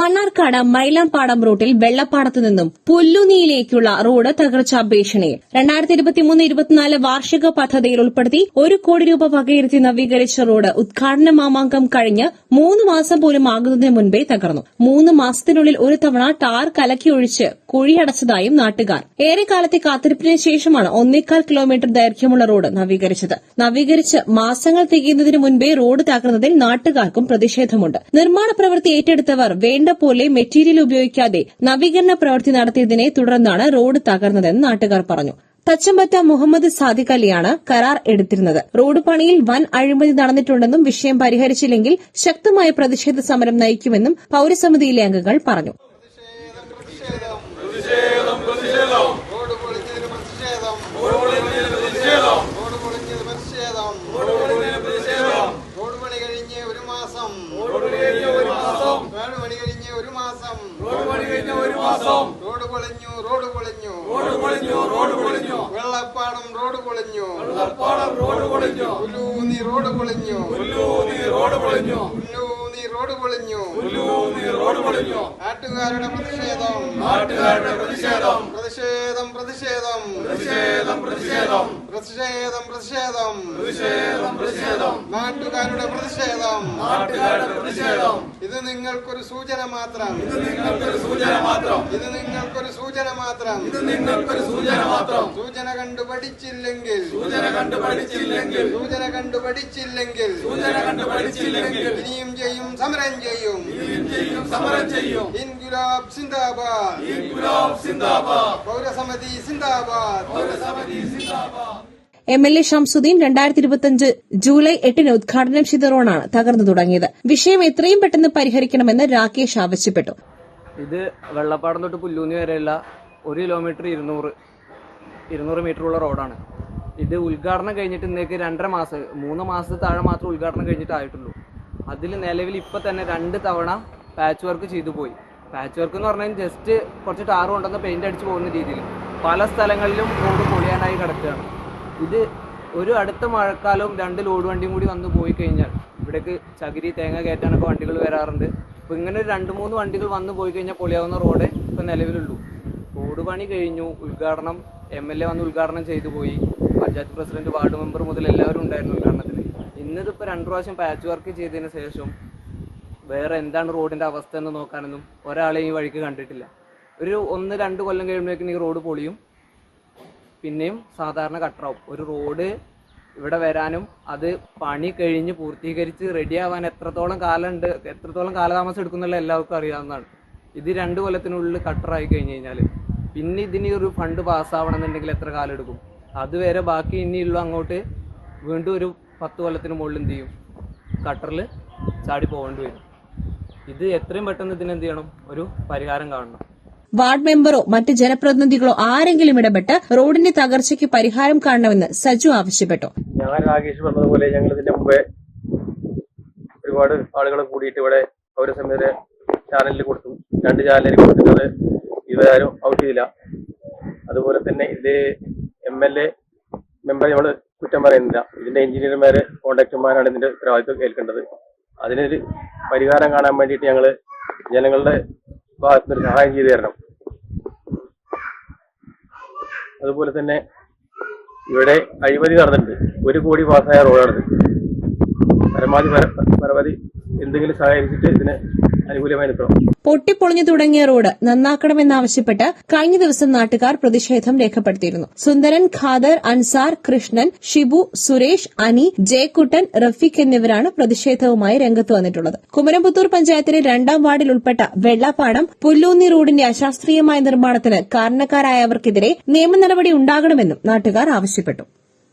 മണ്ണാർക്കാട് മൈലാംപാടം റൂട്ടിൽ വെള്ളപ്പാടത്തു നിന്നും പുല്ലുനിയിലേക്കുള്ള റോഡ് തകർച്ചാ ഭീഷണിയിൽ രണ്ടായിരത്തി ഇരുപത്തിമൂന്ന് ഇരുപത്തിനാല് വാർഷിക പദ്ധതിയിൽ ഉൾപ്പെടുത്തി ഒരു കോടി രൂപ വകയിരുത്തി നവീകരിച്ച റോഡ് ഉദ്ഘാടന മാമാങ്കം കഴിഞ്ഞ് മൂന്ന് മാസം പോലും ആകുന്നതിന് മുൻപേ തകർന്നു. മൂന്ന് മാസത്തിനുള്ളിൽ ഒരു തവണ ടാർ കലക്കി ഒഴിച്ച് കുഴിയടച്ചതായും നാട്ടുകാർ. ഏറെക്കാലത്തെ കാത്തിരിപ്പിന് ശേഷമാണ് ഒന്നേക്കാൽ കിലോമീറ്റർ ദൈർഘ്യമുള്ള റോഡ് നവീകരിച്ചത്. നവീകരിച്ച് മാസങ്ങൾ തികയുന്നതിന് മുൻപേ റോഡ് തകർന്നതിൽ നാട്ടുകാർക്കും പ്രതിഷേധമുണ്ട്. നിർമ്മാണ പ്രവൃത്തി ഏറ്റെടുത്തവർ വേണ്ട പോലെ മെറ്റീരിയൽ ഉപയോഗിക്കാതെ നവീകരണ പ്രവൃത്തി നടത്തിയതിനെ തുടർന്നാണ് റോഡ് തകർന്നതെന്ന് നാട്ടുകാർ പറഞ്ഞു. തച്ചമ്പറ്റ മുഹമ്മദ് സാദിഖ് അലിയാണ് കരാർ എടുത്തിരുന്നത്. റോഡ് പണിയിൽ വൻ അഴിമതി നടന്നിട്ടുണ്ടെന്നും വിഷയം പരിഹരിച്ചില്ലെങ്കിൽ ശക്തമായ പ്രതിഷേധ സമരം നയിക്കുമെന്നും പൌരസമിതിയിലെ അംഗങ്ങൾ പറഞ്ഞു. ഒരു പ്രതിഷേധം റോഡ് പ്രതിഷേധം റോഡ് പണി കഴിഞ്ഞ് ഒരു മാസം. റോഡ് പണി കഴിഞ്ഞ് ഒരു മാസം. റോഡ് പൊളിഞ്ഞു റോഡ് പൊളിഞ്ഞു. വെള്ളപ്പാടം റോഡ് പൊളിഞ്ഞു. പുല്ലൂന്നി റോഡ് പൊളിഞ്ഞു. പുല്ലൂന്നി റോഡ് പൊളിഞ്ഞു. നാട്ടുകാരുടെ പ്രതിഷേധം. പ്രതിഷേധം പ്രതിഷേധം. പ്രതിഷേധം പ്രതിഷേധം. നാട്ടുകാരുടെ പ്രതിഷേധം. ഇത് നിങ്ങൾക്കൊരു സൂചന മാത്രം. ഇത് നിങ്ങൾക്കൊരു സൂചന മാത്രം. ഇത് നിങ്ങൾക്കൊരു സൂചന മാത്രം. ഇത് നിങ്ങൾക്കൊരു സൂചന മാത്രം. സൂചന കണ്ടു പഠിച്ചില്ലെങ്കിൽ. സൂചന കണ്ടു പഠിച്ചില്ലെങ്കിൽ. സൂചന കണ്ടു പഠിച്ചില്ലെങ്കിൽ. സൂചന കണ്ടു പഠിച്ചില്ലെങ്കിൽ. ഇനിയും ചെയ്യും സമരം ചെയ്യും. ഇനിയും ചെയ്യും സമരം ചെയ്യും. ഇൻഗുലാബ് സിന്ദാബാദ്. ഇൻഗുലാബ് സിന്ദാബാദ്. പൗരസമിതി സിന്ദാബാദ്. പൗരസമിതി സിന്ദാബാദ്. എം എൽ എ ഷംസുദ്ദീൻ രണ്ടായിരത്തി ഇരുപത്തിയഞ്ച് ജൂലൈ എട്ടിന് ഉദ്ഘാടനം ചെയ്ത റോഡാണ് തകർന്നു തുടങ്ങിയത്. വിഷയം എത്രയും പെട്ടെന്ന് പരിഹരിക്കണമെന്ന് രാകേഷ് ആവശ്യപ്പെട്ടു. ഇത് വെള്ളപ്പാടം തൊട്ട് പുല്ലൂന്നി വരെയുള്ള ഒരു കിലോമീറ്റർ ഇരുന്നൂറ് ഇരുന്നൂറ് മീറ്ററുള്ള റോഡാണ് ഇത് ഉദ്ഘാടനം കഴിഞ്ഞിട്ട് ഇന്നേക്ക് രണ്ടര മാസം മൂന്ന് മാസം താഴെ മാത്രം ഉദ്ഘാടനം കഴിഞ്ഞിട്ടായിട്ടുള്ളൂ അതിൽ നിലവിൽ ഇപ്പം തന്നെ രണ്ട് തവണ പാച്ച് വർക്ക് ചെയ്തു പോയി. പാച്ച് വർക്ക് എന്ന് പറഞ്ഞാൽ ജസ്റ്റ് കുറച്ച് ടാർ കൊണ്ടുവന്ന് പെയിന്റ് അടിച്ച് പോകുന്ന രീതിയിൽ പല സ്ഥലങ്ങളിലും റോഡ് പൊളിയാനായി കിടക്കുകയാണ്. ഇത് ഒരു അടുത്ത മഴക്കാലവും രണ്ട് ലോഡ് വണ്ടിയും കൂടി വന്ന് പോയി കഴിഞ്ഞാൽ ഇവിടേക്ക് ചകിരി തേങ്ങ കയറ്റാനൊക്കെ വണ്ടികൾ വരാറുണ്ട്. അപ്പോൾ ഇങ്ങനെ രണ്ട് മൂന്ന് വണ്ടികൾ വന്ന് പോയി കഴിഞ്ഞാൽ പൊളിയാവുന്ന റോഡ് ഇപ്പം നിലവിലുള്ളൂ. റോഡ് പണി കഴിഞ്ഞു. ഉദ്ഘാടനം എം എൽ എ വന്ന് ഉദ്ഘാടനം ചെയ്തു പോയി. പഞ്ചായത്ത് പ്രസിഡന്റ് വാർഡ് മെമ്പർ മുതൽ എല്ലാവരും ഉണ്ടായിരുന്നു ഉദ്ഘാടനത്തിന്. ഇന്നിതിപ്പോൾ രണ്ട് പ്രാവശ്യം പാച്ച് വർക്ക് ചെയ്തതിന് ശേഷം വേറെ എന്താണ് റോഡിന്റെ അവസ്ഥ എന്ന് നോക്കാനൊന്നും ഒരാളെയും ഈ വഴിക്ക് കണ്ടിട്ടില്ല. ഒരു ഒന്ന് രണ്ട് കൊല്ലം കഴിയുമ്പോഴേക്കും ഈ റോഡ് പൊളിയും. പിന്നെയും സാധാരണ കട്ടറാവും ഒരു റോഡ് ഇവിടെ വരാനും അത് പണി കഴിഞ്ഞ് പൂർത്തീകരിച്ച് റെഡിയാവാൻ എത്രത്തോളം കാലമുണ്ട് എത്രത്തോളം കാലതാമസം എടുക്കുന്നുള്ള എല്ലാവർക്കും അറിയാവുന്നതാണ്. ഇത് രണ്ട് കൊല്ലത്തിനുള്ളിൽ കട്ടറായി കഴിഞ്ഞ് കഴിഞ്ഞാൽ പിന്നെ ഇതിന് ഒരു ഫണ്ട് പാസ്സാവണമെന്നുണ്ടെങ്കിൽ എത്ര കാലം എടുക്കും? അതുവരെ ബാക്കി ഇനിയുള്ള അങ്ങോട്ട് വീണ്ടും ഒരു പത്ത് കൊല്ലത്തിന് മുകളിൽ എന്ത് ചെയ്യും? കട്ടറിൽ ചാടി പോകേണ്ടി വരും. ഇത് എത്രയും പെട്ടെന്ന് ഇതിനെന്ത് ചെയ്യണം? ഒരു പരിഹാരം കാണണം. വാർഡ് മെമ്പറോ മറ്റ് ജനപ്രതിനിധികളോ ആരെങ്കിലും ഇടപെട്ട് റോഡിന്റെ തകർച്ചയ്ക്ക് പരിഹാരം കാണണമെന്ന് സജു ആവശ്യപ്പെട്ടു. ഞാൻ രാകേഷ് പറഞ്ഞതുപോലെ ഞങ്ങൾ ഇതിന്റെ മുമ്പേ ഒരുപാട് ആളുകൾ കൂടിയിട്ട് ഇവിടെ പൗരസമിതിയുടെ ചാനലിൽ കൊടുത്തു. രണ്ട് ചാനലിൽ കൊടുത്തിട്ടത് ഇവരാരും ഔട്ട് ചെയ്തില്ല. അതുപോലെ തന്നെ ഇതിലെ എം എൽ എ മെമ്പർ നമ്മൾ കുറ്റം പറയുന്നില്ല. ഇതിന്റെ എഞ്ചിനീയർമാരെ കോൺട്രാക്ടർമാരാണ് ഇതിന്റെ ഉത്തരവാദിത്വം കേൾക്കേണ്ടത് അതിനൊരു പരിഹാരം കാണാൻ വേണ്ടിയിട്ട് ഞങ്ങൾ ജനങ്ങളുടെ ഭാഗത്തുനിന്ന് സഹായം ചെയ്തു തരണം. അതുപോലെ തന്നെ ഇവിടെ അഴിമതി നടന്നിട്ടുണ്ട്. ഒരു കോടി പാസ്സായ റോഡാണിത്. പരമാവധി പര- പരമാവധി എന്തെങ്കിലും സഹകരിച്ചിട്ട് ഇതിന് പൊട്ടിപ്പൊളിഞ്ഞു തുടങ്ങിയ റോഡ് നന്നാക്കണമെന്നാവശ്യപ്പെട്ട് കഴിഞ്ഞ ദിവസം നാട്ടുകാർ പ്രതിഷേധം രേഖപ്പെടുത്തിയിരുന്നു. സുന്ദരൻ ഖാദർ അൻസാർ കൃഷ്ണൻ ഷിബു സുരേഷ് അനി ജയക്കുട്ടൻ റഫീഖ് എന്നിവരാണ് പ്രതിഷേധവുമായി രംഗത്ത് വന്നിട്ടുള്ളത്. കുമരംപുത്തൂർ പഞ്ചായത്തിലെ രണ്ടാം വാർഡിൽ ഉൾപ്പെട്ട വെള്ളപ്പാടം പുല്ലൂന്നി റോഡിന്റെ അശാസ്ത്രീയമായ നിർമ്മാണത്തിന് കാരണക്കാരായവർക്കെതിരെ നിയമ നടപടി ഉണ്ടാകണമെന്നും നാട്ടുകാർ ആവശ്യപ്പെട്ടു.